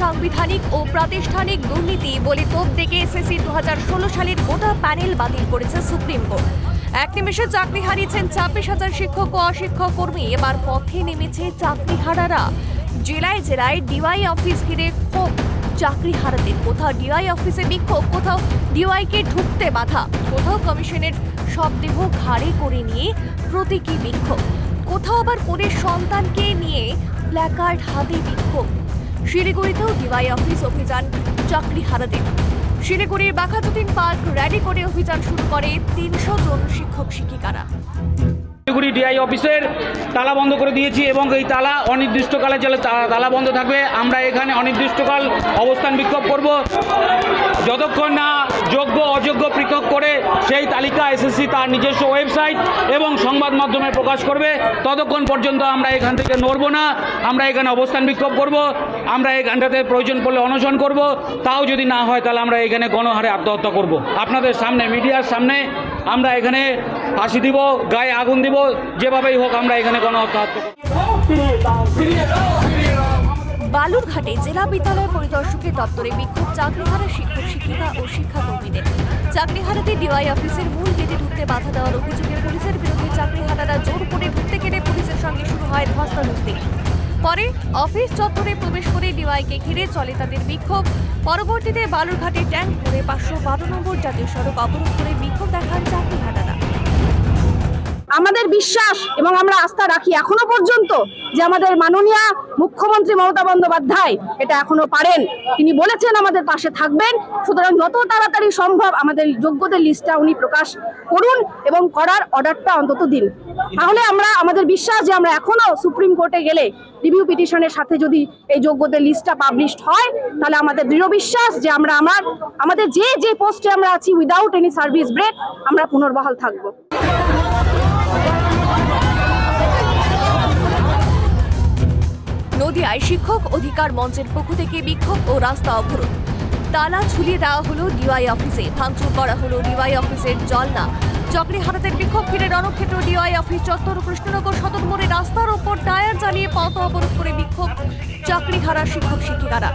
সাংগঠনিক ও প্রাতিষ্ঠানিক দুর্নীতি বলে তোপ দেখে এসএসসি দু হাজার ষোলো সালের গোটা প্যানেল বাতিল করেছে সুপ্রিম কোর্ট। এক নিমেষে চাকরি হারিয়েছেন ছাব্বিশ হাজার শিক্ষক ও অশিক্ষক কর্মী এবার পথে নেমেছে চাকরি হারারা জেলায় জেলায় ডিওয়াই অফিস ঘিরে ক্ষোভ। চাকরি হারাদের কোথাও ডিওয়াই অফিসে বিক্ষোভ, কোথাও ডিওয়াইকে ঢুকতে বাধা। কোথাও কমিশনের সব দেহ ঘাড়ে করে নিয়ে প্রতীকী বিক্ষোভ। কোথাও আবার পরের সন্তানকে নিয়ে প্ল্যাকার্ড হাতে বিক্ষোভ। শিলিগুড়িতেও ডিওয়াই অফিস অভিযান চাকরি হারাদের শিলিগুড়ির বাঘাযতীন পার্ক র্যালি করে অভিযান শুরু করে তিনশো জন শিক্ষক শিক্ষিকারা। শিলিগুড়ি ডিআই অফিসের তালা বন্ধ করে দিয়েছি এবং এই তালা অনির্দিষ্টকালে চলে তালা বন্ধ থাকবে। আমরা এখানে অনির্দিষ্টকাল অবস্থান বিক্ষোভ করব। যতক্ষণ না যোগ্য, অযোগ্য পৃথক করে সেই তালিকা এসএসসি তার নিজস্ব ওয়েবসাইট এবং সংবাদ মাধ্যমে প্রকাশ করবে, ততক্ষণ পর্যন্ত আমরা এখান থেকে নড়ব না। আমরা এখানে অবস্থান বিক্ষোভ করব। আমরা এখানটাতে প্রয়োজন পড়লে অনশন করব। তাও যদি না হয়, তাহলে আমরা এখানে গণহারে আত্মহত্যা করব। আপনাদের সামনে, মিডিয়ার সামনে আমরা এখানে ফাঁসি দিব, গায়ে আগুন দিব, যেভাবেই হোক আমরা এখানে গণহত্যা করব। বালুরঘাটে জেলা বিদ্যালয় পরিদর্শকের দপ্তরে বিক্ষোভ, চাকরিহারা শিক্ষক, শিক্ষিকা ও শিক্ষাকর্মীদের। চাকরিহারাতে ডিওয়াই অফিসের মূল গেটে ঢুকতে বাধা দেওয়ার অভিযোগে পুলিশের বিরুদ্ধে চাকরিহারারা জোর করে ঢুকতে গেলে পুলিশের সঙ্গে শুরু হয় ধস্তাধস্তি। পরে অফিস চত্বরে প্রবেশ করে ডিওয়াইকে ঘিরে চলে তাদের বিক্ষোভ। পরবর্তীতে বালুরঘাটে ট্যাঙ্ক করে পাঁচশো বারো নম্বর জাতীয় সড়ক অবরোধ করে বিক্ষোভ দেখান চাকরিহারারা। আমাদের বিশ্বাস এবং আমরা আস্থা রাখি এখনও পর্যন্ত যে আমাদের মাননীয় মুখ্যমন্ত্রী মমতা বন্দ্যোপাধ্যায় এটা এখনও পারেন। তিনি বলেছেন আমাদের পাশে থাকবেন। সুতরাং যত তাড়াতাড়ি সম্ভব আমাদের যোগ্যদের লিস্টটা উনি প্রকাশ করুন এবং করার অর্ডারটা অন্তত দিন। তাহলে আমরা, আমাদের বিশ্বাস যে আমরা এখনও সুপ্রিম কোর্টে গেলে রিভিউ পিটিশনের সাথে যদি এই যোগ্যদের লিস্টটা পাবলিশড হয়, তাহলে আমাদের দৃঢ় বিশ্বাস যে আমরা, আমার, আমাদের যে যে পোস্টে আমরা আছি উইদাউট এনি সার্ভিস ব্রেক আমরা পুনর্বহাল থাকব। নদিয়ায় শিক্ষক অধিকার মঞ্চের পক্ষ থেকে বিক্ষোভ ও রাস্তা অবরোধ। তালা ঝুলিয়ে দেওয়া হলো ডিওয়াই অফিসে, ভাঙচুর করা হলো ডিওয়াই অফিসের জলনা। চক্রি হারাতের বিক্ষোভ ঘিরে রণক্ষেত্র ডিওয়াই অফিস চত্বর কৃষ্ণনগর সদর মোড়ে রাস্তার ওপর টায়ার জ্বালিয়ে পথ অবরোধ করে বিক্ষোভ চাকরি হারা শিক্ষক শিক্ষিকারা।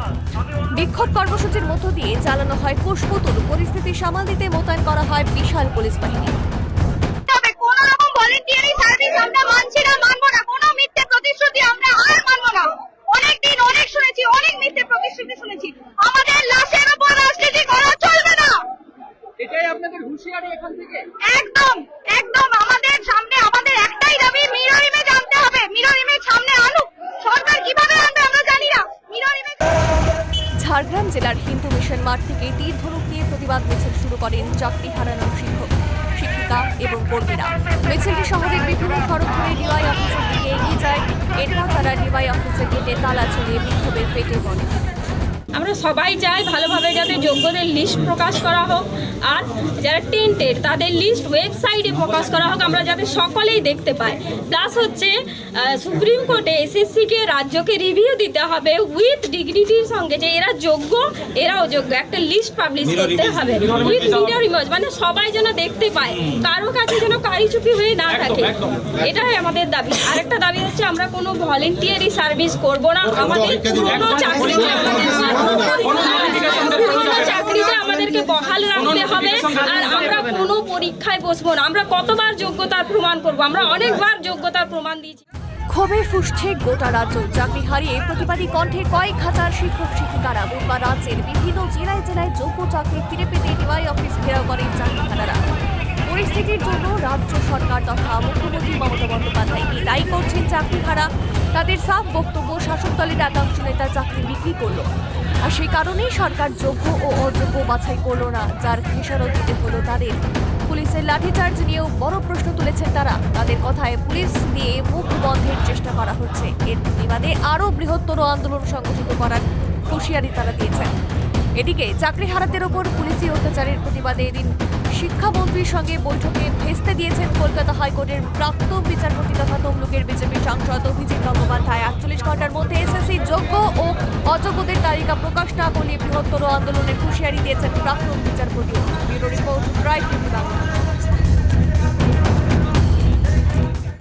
বিক্ষোভ কর্মসূচির মধ্য দিয়ে চালানো হয় পুষ্পতুল পরিস্থিতি সামাল দিতে মোতায়েন করা হয় বিশাল পুলিশ বাহিনী তবে কোন রকম ভলেন্টিয়ারি সার্ভিস আমরা মানছি না মানবো না কোনো মিথ্যে প্রতিশ্রুতি আমরা আর মানবো না অনেকদিন অনেক শুনেছি অনেক মিথ্যে প্রতিশ্রুতি শুনেছি আমাদের লাশের উপর রাজনীতি করা চলবে না এটাই আপনাদের হুঁশিয়ারি এখান থেকে একদম একদম আমাদের সামনে, আমাদের একটাই দাবি, মিরর ইমেজ আনতে হবে। মিরর ইমেজ সামনে আনুক। সরকার কীভাবে আনবে আমরা জানি না। মিরর ইমেজ ঝাড়গ্রাম জেলার হিন্দু মিশন মাঠ থেকে তীর ধনুক নিয়ে প্রতিবাদ মিছিল শুরু করেন চাকরি হারানো শিক্ষক শিক্ষিকা এবং কর্মীরা। মিছিলটি শহরের বিভিন্ন সড়ক ধরে ডিওয়াই অফিসের দিকে এগিয়ে যায়। এরপর তারা ডিওয়াই অফিসের গেটে তালা ঝুলিয়ে বিক্ষোভে ফেটে পড়ে। আমরা সবাই চাই ভালোভাবে যাতে যোগ্যদের লিস্ট প্রকাশ করা হোক। আর যারা টেন্টেড তাদের লিস্ট ওয়েবসাইটে প্রকাশ করা হোক আমরা যাতে সকলেই দেখতে পাই। প্লাস হচ্ছে সুপ্রিম কোর্টে এসএসসিকে রাজ্যকে রিভিউ দিতে হবে উইথ ডিগনিটির সঙ্গে যে এরা যোগ্য এরাও যোগ্য একটা লিস্ট পাবলিশ করতে হবে। উইথ মিডিয়ার ইমেজ মানে সবাই যেন দেখতে পায়। কারও কাছে যেন কারিচুপি হয়ে না থাকে। এটাই আমাদের দাবি। আরেকটা দাবি হচ্ছে আমরা কোনো ভলেন্টিয়ারি সার্ভিস করব না। আমাদের পুরনো চাকরিতে আমাদের আমাদেরকে বহাল রাখতে হবে আর আমরা কোনো পরীক্ষায় বসবো না। আমরা কতবার যোগ্যতার প্রমাণ করব? আমরা অনেকবার যোগ্যতার প্রমাণ দিয়েছি। ক্ষোভে ফুসছে গোটা রাজ্য। চাকরি হারিয়ে প্রতিবাদী কণ্ঠে কয়েক হাজার শিক্ষক শিক্ষিকারা বুধবার রাজ্যের বিভিন্ন জেলায় জেলায় যোগ্য চাকরি ফিরে পেতে ডিওয়াই অফিস ঘেরাও করেন চাকরিহারারা। পরিস্থিতির জন্য রাজ্য সরকার তথা মুখ্যমন্ত্রী মমতা বন্দ্যোপাধ্যায়কে দায়ী করছেন চাকরি চাকরিহারা। তাদের সাফ বক্তব্য শাসক দলের একাংশ নেতা চাকরি বিক্রি করল। আর সেই কারণেই সরকার যোগ্য ও অযোগ্য বাছাই করল না, যার খেসারত দিতে হলো তাদের। পুলিশের লাঠিচার্জ নিয়েও বড় প্রশ্ন তুলেছেন তারা। তাদের কথায় পুলিশ দিয়ে মুখ বন্ধের চেষ্টা করা হচ্ছে। এর প্রতিবাদে আরও বৃহত্তর আন্দোলন সংগঠিত করার হুঁশিয়ারি তারা দিয়েছেন। এদিকে চাকরি হারাতের ওপর পুলিশি অত্যাচারের প্রতিবাদে এদিন শিক্ষামন্ত্রীর সঙ্গে বৈঠকে ভেস্তে দিয়েছেন কলকাতা হাইকোর্টের প্রাক্তন বিচারপতি তথা তমলুকের বিজেপি সাংসদ অভিজিৎ গঙ্গোপাধ্যায়। আটচল্লিশ ঘণ্টার মধ্যে এসএসসি যোগ্য ও অযোগ্যদের তালিকা প্রকাশ না করলে বৃহত্তর আন্দোলনের হুঁশিয়ারি দিয়েছেন প্রাক্তন বিচারপতি। Bureau report drive Bangla.